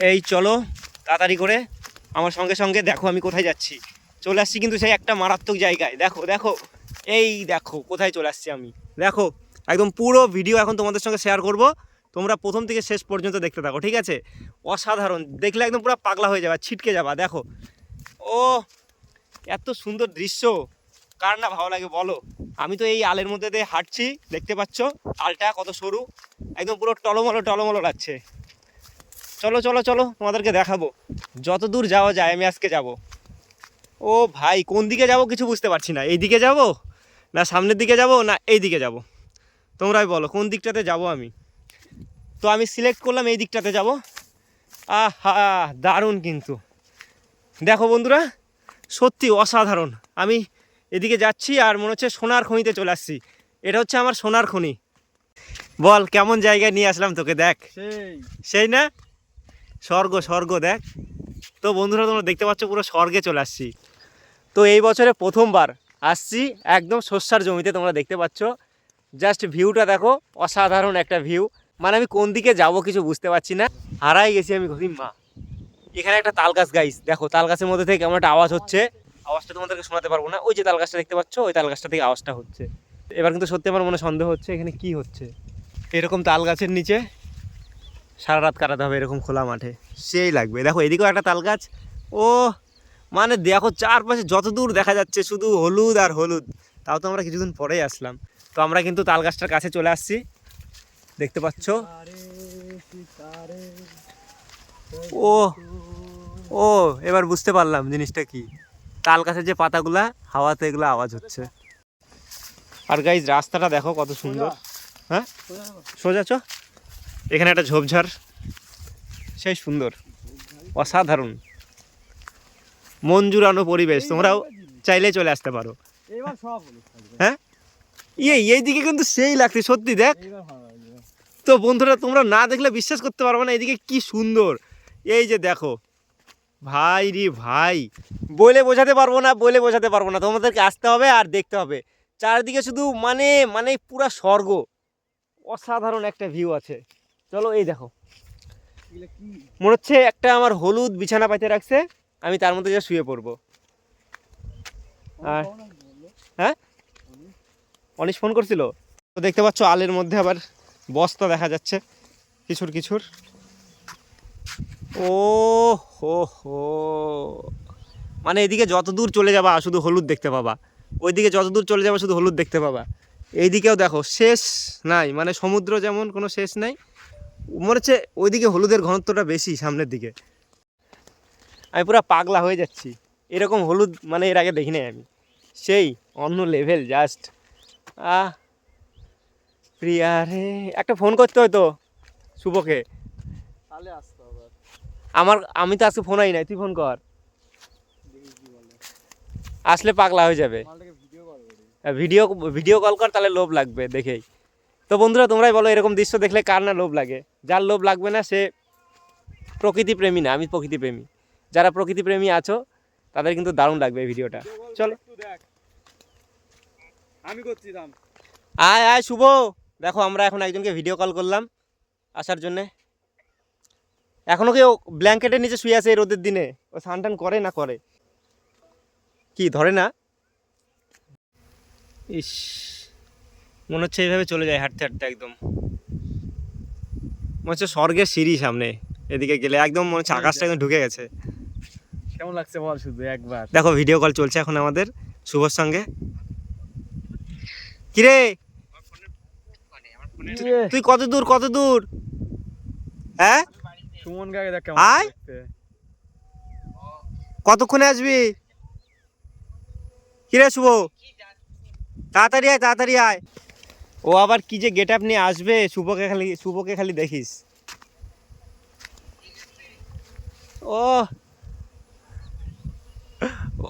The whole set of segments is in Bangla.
এই চলো তাড়াতাড়ি করে আমার সঙ্গে সঙ্গে দেখো আমি কোথায় যাচ্ছি। চলে আসছি কিন্তু সেই একটা মারাত্মক জায়গায়। দেখো দেখো, এই দেখো কোথায় চলে আসছি আমি। দেখো, একদম পুরো ভিডিও এখন তোমাদের সঙ্গে শেয়ার করব। তোমরা প্রথম থেকে শেষ পর্যন্ত দেখতে থাকো, ঠিক আছে? অসাধারণ। দেখলে একদম পুরো পাগলা হয়ে যাবে, ছিটকে যাবা, দেখো। ও, এত সুন্দর দৃশ্য। কার না ভালো লাগে বলো? আমি তো এই আলের মধ্যে দিয়ে হাঁটছি, দেখতে পাচ্ছ? আলটা কত সরু, একদম পুরো টলমলো টলমলো লাগছে। চলো চলো চলো তোমাদেরকে দেখাবো। যত দূর যাওয়া যায় আমি আজকে যাব। ও ভাই কোন দিকে যাব কিছু বুঝতে পারছি না। এই দিকে যাব না সামনের দিকে যাব না এই দিকে যাব? তোমরাই বলো কোন দিকটাতে যাব আমি? তো আমি সিলেক্ট করলাম এই দিকটাতে যাব। আহা দারুণ কিন্তু। দেখো বন্ধুরা সত্যি অসাধারণ। আমি এদিকে যাচ্ছি আর মনে হচ্ছে সোনার খনিতে চলে আসছি। এটা হচ্ছে আমার সোনার খনি। বল কেমন জায়গায় নিয়ে আসলাম তোকে দেখ। সেই। সেই না? স্বর্গ স্বর্গ, দেখ। তো বন্ধুরা, তোমরা দেখতে পাচ্ছ পুরো স্বর্গে চলে আসছি। তো এই বছরে প্রথমবার আসছি একদম শস্যার জমিতে, তোমরা দেখতে পাচ্ছ। জাস্ট ভিউটা দেখো, অসাধারণ একটা ভিউ। মানে আমি কোন দিকে যাব কিছু বুঝতে পারছি না। হারাই গেছি আমি ঘুরি মা। এখানে একটা তাল গাছ গাইস দেখো, তাল গাছের মধ্যে থেকে কেমন একটা আওয়াজ হচ্ছে। আওয়াজটা তোমাদেরকে শোনাতে পারব না। ওই যে তাল গাছটা দেখতে পাচ্ছ, ওই তাল গাছটা থেকে আওয়াজটা হচ্ছে। এবার কিন্তু সত্যি আমার মনে সন্দেহ হচ্ছে, এখানে কি হচ্ছে? এরকম তাল গাছের নিচে সারা রাত কাটাতে হবে এরকম খোলা মাঠে। সেই লাগবে। দেখো, এদিকেও একটা তাল গাছ। ও মানে দেখো, চারপাশে যত দূর দেখা যাচ্ছে শুধু হলুদ আর হলুদ। তাও তো আমরা কিছুদিন পরেই আসলাম। তো আমরা কিন্তু তাল গাছটার কাছে চলে আসছি। দেখতে পাচ্ছ? ও ও এবার বুঝতে পারলাম জিনিসটা কি। তাল গাছের যে পাতাগুলা, হাওয়াতে এগুলো আওয়াজ হচ্ছে। আর গাইজ রাস্তাটা দেখো কত সুন্দর। হ্যাঁ? সোজা চ। এখানে একটা ঝোপঝাড়। সেই সুন্দর। অসাধারণ। মন জুড়ানো পরিবেশ। তোমরাও চাইলে চলে আসতে পারো। হ্যাঁ? ইয়ে এই দিকে কিন্তু সেই লাগছে সত্যি দেখ। তো বন্ধুরা তোমরা না দেখলে বিশ্বাস করতে পারবে না এদিকে কি সুন্দর। এই যে দেখো। ভাই রে ভাই। বলে বোঝাতে পারব না বলে বোঝাতে পারব না। তোমাদেরকে আসতে হবে আর দেখতে হবে। চারিদিকে শুধু মানে মানে পুরা স্বর্গ। অসাধারণ একটা ভিউ আছে। চলো এই দেখো। মনে হচ্ছে একটা আমার হলুদ বিছানা পাইতে রাখছে আমি তার মধ্যে যা শুয়ে পড়ব। আর-? হ্যাঁ? অনিশ ফোন করছিল? তো দেখতে পাচ্ছ আলের মধ্যে আবার বস্তা দেখা যাচ্ছে কিছুর কিছুর। ও হো হো। মানে এদিকে যত দূর চলে যাবা শুধু হলুদ দেখতে পাবা। ওইদিকে যত দূর চলে যাবা শুধু হলুদ দেখতে পাবা। এইদিকেও দেখো শেষ নাই। মানে সমুদ্র যেমন কোনো শেষ নাই মনে হচ্ছে ওইদিকে হলুদের ঘনত্বটা বেশি সামনের দিকে। আমি পুরো পাগলা হয়ে যাচ্ছি। এরকম হলুদ মানে এর আগে দেখি নাই আমি। সেই অন্য লেভেল জাস্ট আহ প্রিয়া রে। একটা ফোন করতে হয়তো শুভকে। তাহলে আসতে হবে আমার আমি তো আজকে ফোন আই নাই তুই ফোন কর। আসলে পাগলা হয়ে যাবে। ভিডিও ভিডিও কল কর তাহলে লোভ লাগবে দেখেই। তো বন্ধুরা তোমরাই বলো এরকম দৃশ্য দেখলে কার না লোভ লাগে? যার লোভ লাগবে না সে প্রকৃতি প্রেমী না আমি প্রকৃতি প্রেমী যারা প্রকৃতি প্রেমী আছো তাদের কিন্তু দারুণ লাগবে এই ভিডিওটা। চলো। আমি করছি আয় আয় শুভ। দেখো আমরা এখন একজনকে ভিডিও কল করলাম আসার জন্যে। এখনও কেউ ব্ল্যাঙ্কেটের নিচে শুয়ে আছে এই রোদের দিনে? ও স্নান টান করে না করে? কি ধরে না? ইস মনে হচ্ছে এইভাবে চলে যায় হাঁটতে হাঁটতে একদম। মনে হচ্ছে স্বর্গের সিঁড়ি সামনে। এদিকে গেলে একদম মনে হচ্ছে আকাশটা একদম ঢুকে গেছে। কেমন লাগছে বল শুধু একবার? দেখো ভিডিও কল চলছে এখন আমাদের শুভর সঙ্গে। কিরে? তুই কত দূর কত দূর? হ্যাঁ? সুমন দেখ কেমন আয়। কতক্ষণে আসবি? কিরে শুভ? তাড়াতাড়ি আয় তাড়াতাড়ি আয়। ও আবার কি যে গেট আপ নিয়ে আসবে শুভকে খালি শুভকে খালি দেখিস। ও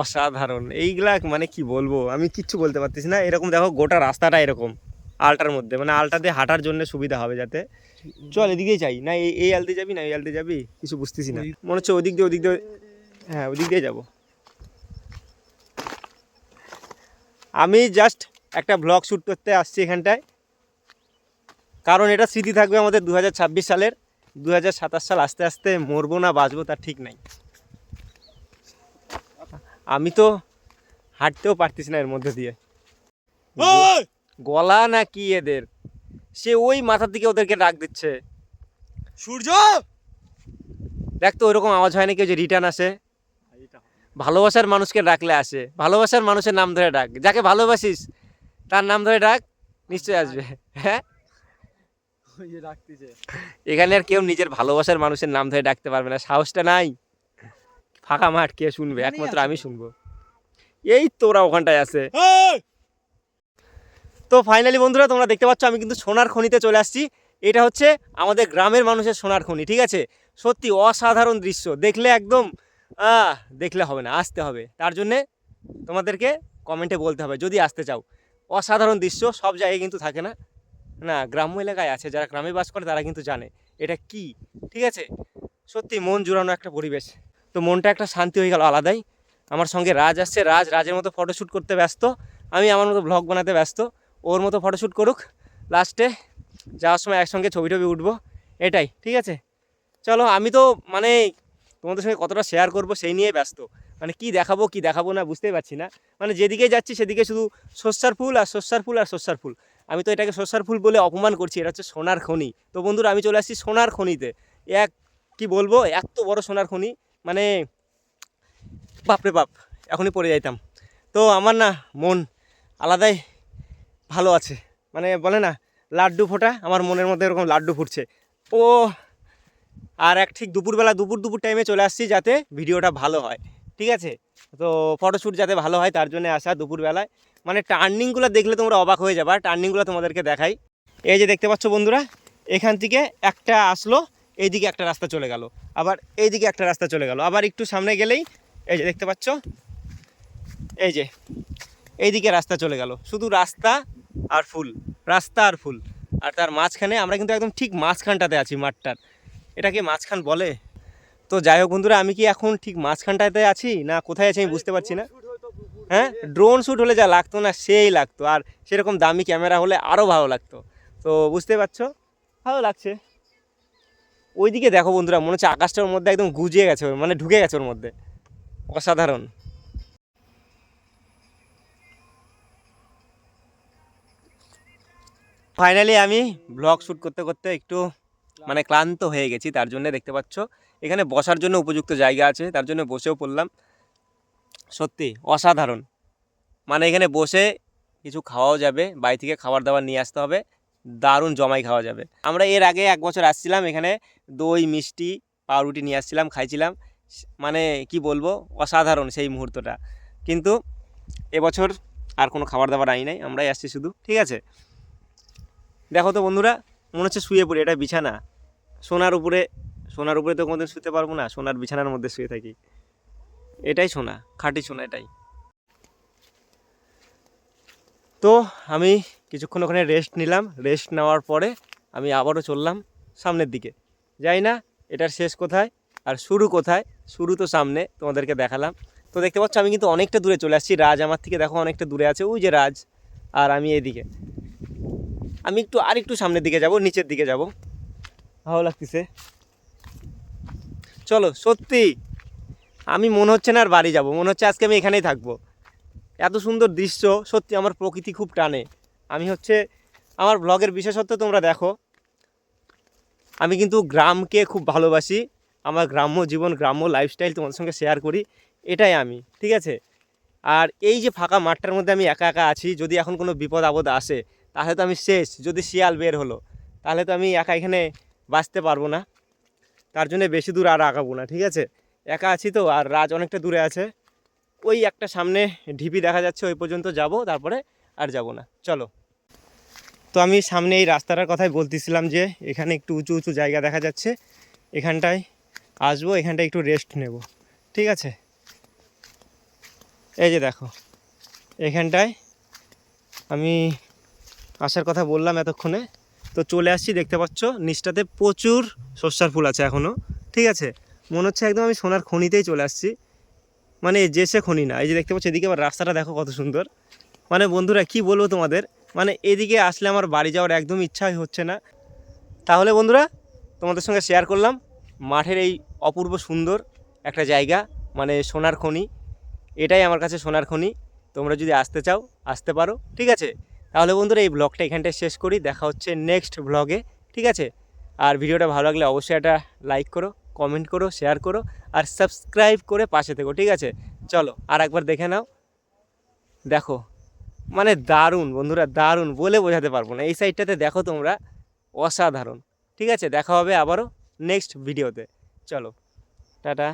অসাধারণ। এইগুলা মানে কি বলব? আমি কিচ্ছু বলতে পারতেছি না। এরকম দেখো গোটা রাস্তাটা এরকম আলটার মধ্যে। মানে আলটা দিয়ে হাঁটার জন্য সুবিধা হবে যাতে। চল এদিকেই যাই। না এই এই আলতে যাবি না এই আলতে যাবি? কিছু বুঝতেছি না। মনে হচ্ছে ওদিক দিয়ে ওদিক দিয়ে হ্যাঁ ওদিক দিয়ে যাব। আমি জাস্ট একটা ব্লগ শ্যুট করতে আসছি এখানটায়। কারণ এটা স্মৃতি থাকবে আমাদের দু হাজার ছাব্বিশ সালের। দু হাজার সাতাশ সাল আস্তে আস্তে মরবো না বাঁচবো তার ঠিক নাই। আমি তো হাঁটতেও পারতিস না এর মধ্যে দিয়ে। গলা না কি এদের? সে ওই মাথার দিকে ওদেরকে ডাক দিচ্ছে। সূর্য! দেখ তো ওইরকম আওয়াজ হয় না কেউ যে রিটার্ন আসে। ভালোবাসার মানুষকে ডাকলে আসে। ভালোবাসার মানুষের নাম ধরে ডাক। যাকে ভালোবাসিস তার নাম ধরে ডাক নিশ্চয়ই আসবে। হ্যাঁ? এখানে আর কেউ নিজের ভালোবাসার মানুষের নাম ধরে ডাকতে পারবে না সাহসটা নাই। ফাঁকা মাঠ কে শুনবে? একমাত্র আমি শুনব। এই তোরা ওখানটায় আছে। তো ফাইনালি বন্ধুরা তোমরা দেখতে পাচ্ছ আমি কিন্তু সোনার খনিতে চলে আসছি। এটা হচ্ছে আমাদের গ্রামের মানুষের সোনার খনি ঠিক আছে? সত্যি অসাধারণ দৃশ্য। দেখলে একদম আহ দেখলে হবে না আসতে হবে। তার জন্যে তোমাদেরকে কমেন্টে বলতে হবে যদি আসতে চাও। অসাধারণ দৃশ্য সব জায়গায় কিন্তু থাকে না। না, গ্রাম্য এলাকায় আছে, যারা গ্রামে বাস করে তারা কিন্তু জানে। এটা কি? ঠিক আছে? সত্যি মন জুড়ানো একটা পরিবেশ। তো মনটা একটা শান্তি হয়ে গেল, আলাদাই। আমার সঙ্গে রাজ আসছে, রাজ রাজের মতো ফটোশ্যুট করতে ব্যস্ত। আমি আমার মতো ব্লগ বানাতে ব্যস্ত। ওর মতো ফটোশ্যুট করুক। লাস্টে যাওয়ার সময় একসঙ্গে ছবি টবি উঠবো। এটাই, ঠিক আছে? চলো, আমি তো মানে তোমাদের সঙ্গে কতটা শেয়ার করব সেই নিয়ে ব্যস্ত। মানে কি দেখাবো কি দেখাবো না বুঝতেই পারছি না। মানে যেদিকে যাচ্ছি সেদিকে শুধু শস্যার ফুল আর শস্যার ফুল আর শস্যার ফুল। আমি তো এটাকে শস্যার ফুল বলে অপমান করছি, এটা হচ্ছে সোনার খনি। তো বন্ধুরা, আমি চলে আসছি সোনার খনিতে। এক, কি বলব, এত বড় সোনার খনি মানে বাপরে বাপ, এখনই পড়ে যাইতাম। তো আমার না মন আলাদাই ভালো আছে। মানে বলে না, লাড্ডু ফোটা, আমার মনের মধ্যে এরকম লাড্ডু ফুটছে। ও, আর এক ঠিক দুপুরবেলা, দুপুর দুপুর টাইমে চলে আসছি যাতে ভিডিওটা ভালো হয়। ঠিক আছে? তো ফটোশ্যুট যাতে ভালো হয়, তার জন্য আসা দুপুরবেলায়। মানে টার্নিংগুলো দেখলে তোমরা অবাক হয়ে যাবে। টার্নিংগুলো তোমাদেরকে দেখাই। এই যে দেখতে পাচ্ছ বন্ধুরা, এখান থেকে একটা আসলো, এইদিকে একটা রাস্তা চলে গেল। আবার এইদিকে একটা রাস্তা চলে গেল। আবার একটু সামনে গেলেই, এই যে দেখতে পাচ্ছ, এই যে, এইদিকে রাস্তা চলে গেল। শুধু রাস্তা আর ফুল, রাস্তা আর ফুল। আর তার মাঝখানে আমরা কিন্তু একদম ঠিক মাঝখানটাতে আছি মাঠটার। এটাকে মাঝখান বলে? তো যাই হোক বন্ধুরা, আমি কি এখন ঠিক মাঝখানটাতে আছি না কোথায় আছি আমি বুঝতে পারছি না। হ্যাঁ? ড্রোন শ্যুট হলে যা লাগতো না, সেই লাগতো। আর সেরকম দামি ক্যামেরা হলে আরও ভালো লাগতো। তো বুঝতে পারছ? ভালো লাগছে। ওইদিকে দেখো বন্ধুরা, মনে হচ্ছে আকাশটার মধ্যে একদম গুজিয়ে গেছে মানে ঢুকে গেছে ওর মধ্যে। অসাধারণ। ফাইনালি আমি ব্লগ শ্যুট করতে করতে একটু মানে ক্লান্ত হয়ে গেছি, তার জন্য দেখতে পাচ্ছ। এখানে বসার জন্য উপযুক্ত জায়গা আছে, তার জন্য বসেও পড়লাম। সত্যি, অসাধারণ। মানে এখানে বসে কিছু খাওয়াও যাবে, বাড়ি থেকে খাবার দাবার নিয়ে আসতে হবে, দারুণ জমাই খাওয়া যাবে। আমরা এর আগে এক বছর আসছিলাম, এখানে দই, মিষ্টি, পাউরুটি নিয়ে আসছিলাম, খাইছিলাম। মানে কি বলব, অসাধারণ সেই মুহূর্তটা। কিন্তু এবছর আর কোনো খাবার দাবার আই নাই, আমরাই আসছি শুধু, ঠিক আছে? দেখো তো বন্ধুরা, মনে হচ্ছে শুয়ে পড়ি, এটা বিছানা। সোনার উপরে সোনার উপরে তো কোনোদিন শুতে পারব না, সোনার বিছানার মধ্যে শুয়ে থাকি। এটাই সোনা, খাঁটি সোনা এটাই। তো আমি কিছুক্ষণ ওখানে রেস্ট নিলাম রেস্ট নেওয়ার পরে আমি আবারও চললাম সামনের দিকে। যাই না, এটার শেষ কোথায় আর শুরু কোথায়? শুরু তো সামনে, তোমাদেরকে দেখালাম। তো দেখতে পাচ্ছ, আমি কিন্তু অনেকটা দূরে চলে আসছি। রাজ আমার থেকে দেখো অনেকটা দূরে আছে, ওই যে রাজ আর আমি এদিকে। আমি একটু, আর একটু সামনের দিকে যাব, নিচের দিকে যাব। ভালো লাগতেছে। চলো, সত্যি! আমি মনে হচ্ছে না আর বাড়ি যাব। মনে হচ্ছে আজকে আমি এখানেই থাকব। এত সুন্দর দৃশ্য, সত্যি আমার প্রকৃতি খুব টানে। আমি হচ্ছে, আমার ব্লগের বিশেষত্ব তোমরা দেখো। আমি কিন্তু গ্রামকে খুব ভালোবাসি। আমার গ্রাম্য জীবন, গ্রাম্য লাইফস্টাইল তোমাদের সঙ্গে শেয়ার করি। এটাই আমি, ঠিক আছে? আর এই যে ফাঁকা মাঠটার মধ্যে আমি একা একা আছি, যদি এখন কোনো বিপদ আপদ আসে, তাহলে তো আমি শেষ। যদি শিয়াল বের হলো, তাহলে তো আমি একা এখানে বাঁচতে পারব না। তার জন্য বেশি দূর আর আগাবো না, ঠিক আছে? একা আছি তো, আর রাজ অনেকটা দূরে আছে। ওই একটা সামনে ঢিপি দেখা যাচ্ছে, ওই পর্যন্ত যাব, তারপরে আর যাব না। চলো। তো আমি সামনে এই রাস্তাটার কথাই বলতেছিলাম যে, এখানে একটু উঁচু উঁচু জায়গা দেখা যাচ্ছে। এখানটায় আসব, এখানটায় একটু রেস্ট নেব। ঠিক আছে? এই যে দেখো, এখানটায় আমি আসার কথা বললাম এতক্ষণে। তো চলে আসছি, দেখতে পাচ্ছ, নিচটাতে প্রচুর সর্ষার ফুল আছে এখনও ঠিক আছে? মনে হচ্ছে একদম আমি সোনার খনিতেই চলে আসছি। মানে যে সে খনি না, এই যে দেখতে পাচ্ছি এদিকে আবার রাস্তাটা দেখো কত সুন্দর। মানে বন্ধুরা, কি বলব তোমাদের? মানে এদিকে আসলে আমার বাড়ি যাওয়ার একদম ইচ্ছাই হচ্ছে না। তাহলে বন্ধুরা, তোমাদের সঙ্গে শেয়ার করলাম মাঠের এই অপূর্ব সুন্দর একটা জায়গা মানে সোনার খনি। এটাই আমার কাছে সোনার খনি। তোমরা যদি আসতে চাও, আসতে পারো, ঠিক আছে? তাহলে বন্ধুরা, এই ব্লগটা এখানটায় শেষ করি। দেখা হচ্ছে নেক্সট ব্লগে ঠিক আছে? আর ভিডিওটা ভালো লাগলে অবশ্যই একটা লাইক করো। কমেন্ট করো শেয়ার করো আর সাবস্ক্রাইব করে পাশে থেকো, ঠিক আছে? চলো, আর একবার দেখে নাও। দেখো মানে দারুণ বন্ধুরা, দারুণ বলে বোঝাতে পারব না। এই সাইডটাতে দেখো তোমরা, অসাধারণ। ঠিক আছে, দেখা হবে আবারও নেক্সট ভিডিওতে চলো, টাটা।